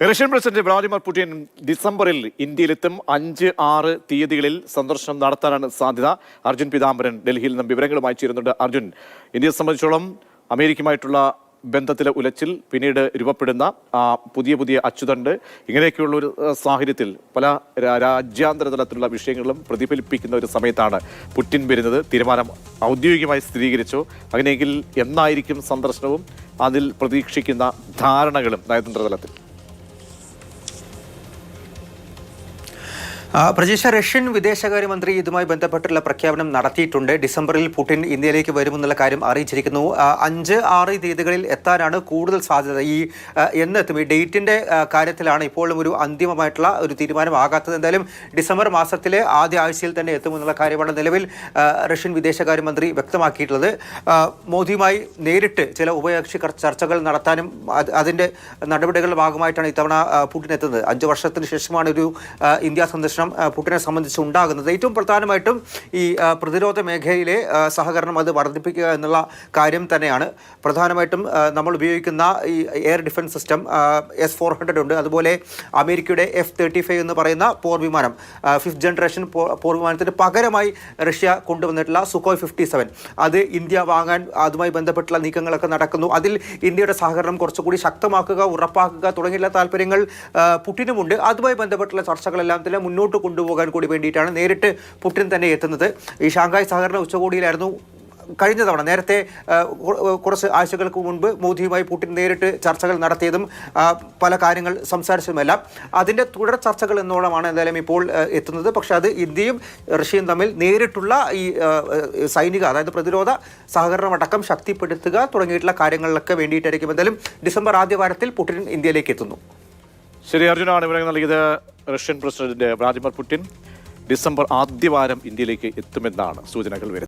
Russian president Vladimir Putin ഡിസംബറിൽ ഇന്ത്യയിലെത്തും അഞ്ച് ആറ് തീയതികളിൽ സന്ദർശനം നടത്താനാണ് സാധ്യത. അർജുൻ പിതാംബരൻ ഡൽഹിയിൽ നിന്നും വിവരങ്ങളുമായി ചേരുന്നുണ്ട്. അർജുൻ ഇന്ത്യയെ സംബന്ധിച്ചോളം അമേരിക്കയുമായിട്ടുള്ള ബന്ധത്തിലെ ഉലച്ചിൽ പിന്നീട് രൂപപ്പെടുന്ന പുതിയ പുതിയ അച്ചുതണ്ട് ഇങ്ങനെയൊക്കെയുള്ള ഒരു സാഹചര്യത്തിൽ പല രാജ്യാന്തര തലത്തിലുള്ള വിഷയങ്ങളും പ്രതിഫലിപ്പിക്കുന്ന ഒരു സമയത്താണ് പുടിൻ വരുന്നത്. തീരുമാനം ഔദ്യോഗികമായി സ്ഥിരീകരിച്ചു. അങ്ങനെയെങ്കിൽ എന്നായിരിക്കും സന്ദർശനവും? അതിൽ പ്രതീക്ഷിക്കുന്ന ധാരണകളും നയതന്ത്ര തലത്തിൽ. പ്രജീഷ റഷ്യൻ വിദേശകാര്യമന്ത്രി ഇതുമായി ബന്ധപ്പെട്ടുള്ള പ്രഖ്യാപനം നടത്തിയിട്ടുണ്ട്. ഡിസംബറിൽ പുടിൻ ഇന്ത്യയിലേക്ക് വരുമെന്നുള്ള കാര്യം അറിയിച്ചിരിക്കുന്നു. അഞ്ച് ആറ് തീയതികളിൽ എത്താനാണ് കൂടുതൽ സാധ്യത. ഈ എന്നെത്തും ഈ ഡേറ്റിന്റെ കാര്യത്തിലാണ് ഇപ്പോഴും ഒരു അന്തിമമായിട്ടുള്ള ഒരു തീരുമാനമാകാത്തത്. എന്തായാലും ഡിസംബർ മാസത്തിലെ ആദ്യ ആഴ്ചയിൽ തന്നെ എത്തുമെന്നുള്ള കാര്യമാണ് നിലവിൽ റഷ്യൻ വിദേശകാര്യമന്ത്രി വ്യക്തമാക്കിയിട്ടുള്ളത്. മോദിയുമായി നേരിട്ട് ചില ഉഭയകക്ഷി ചർച്ചകൾ നടത്താനും അതിന്റെ നടപടികളുടെ ഭാഗമായിട്ടാണ് ഇത്തവണ പുടിൻ എത്തുന്നത്. അഞ്ച് വർഷത്തിന് ശേഷമാണ് ഒരു ഇന്ത്യ സന്ദർശനം ആ, പുടിനെ സംബന്ധിച്ച് ഉണ്ടാകുന്നത്. ഏറ്റവും പ്രധാനമായിട്ടും ഈ പ്രതിരോധ മേഖലയിലെ സഹകരണം അത് വർദ്ധിപ്പിക്കുക എന്നുള്ള കാര്യം തന്നെയാണ്. പ്രധാനമായിട്ടും നമ്മൾ ഉപയോഗിക്കുന്ന ഈ air defence system S four hundred ഉണ്ട്. അതുപോലെ അമേരിക്കയുടെ എഫ് തേർട്ടി ഫൈവ് എന്ന് പറയുന്ന പോർ വിമാനം ഫിഫ്ത് ജനറേഷൻ പോർ വിമാനത്തിന് പകരമായി റഷ്യ കൊണ്ടുവന്നിട്ടുള്ള സുഖോയ് ഫിഫ്റ്റി സെവൻ അത് ഇന്ത്യ വാങ്ങാൻ അതുമായി ബന്ധപ്പെട്ടുള്ള നീക്കങ്ങളൊക്കെ നടക്കുന്നു. അതിൽ ഇന്ത്യയുടെ സഹകരണം കുറച്ചുകൂടി ശക്തമാക്കുക ഉറപ്പാക്കുക തുടങ്ങിയുള്ള താല്പര്യങ്ങൾ പുട്ടിനുമുണ്ട് അതുമായി ബന്ധപ്പെട്ടുള്ള ചർച്ചകളെല്ലാം തന്നെ മുന്നോട്ട് കൊണ്ടുപോകാൻ കൂടി വേണ്ടിയിട്ടാണ് നേരിട്ട് പുടിൻ തന്നെ എത്തുന്നത്. ഈ ഷാങ്ഹായ് സഹകരണ ഉച്ചകോടിയിലായിരുന്നു കഴിഞ്ഞ തവണ നേരത്തെ കുറച്ച് ആഴ്ചകൾക്ക് മുൻപ് മോദിയുമായി പുടിൻ നേരിട്ട് ചർച്ചകൾ നടത്തിയതും പല കാര്യങ്ങൾ സംസാരിച്ചതുമെല്ലാം. അതിന്റെ തുടർ ചർച്ചകൾ എന്നോളമാണ് എന്തായാലും ഇപ്പോൾ എത്തുന്നത്. പക്ഷേ അത് ഇന്ത്യയും റഷ്യയും തമ്മിൽ നേരിട്ടുള്ള ഈ സൈനിക അതായത് പ്രതിരോധ സഹകരണം അടക്കം ശക്തിപ്പെടുത്തുക തുടങ്ങിയിട്ടുള്ള കാര്യങ്ങളിലൊക്കെ വേണ്ടിയിട്ടായിരിക്കും. എന്തായാലും ഡിസംബർ ആദ്യ വാരത്തിൽ പുടിൻ ഇന്ത്യയിലേക്ക് എത്തുന്നു. ശരി അർജുനാണ് ഇവിടെ നൽകിയത് Russian president Vladimir Putin December ആദ്യവാരം ഇന്ത്യയിലേക്ക് എത്തുമെന്നാണ് സൂചനകൾ വരുന്നത്.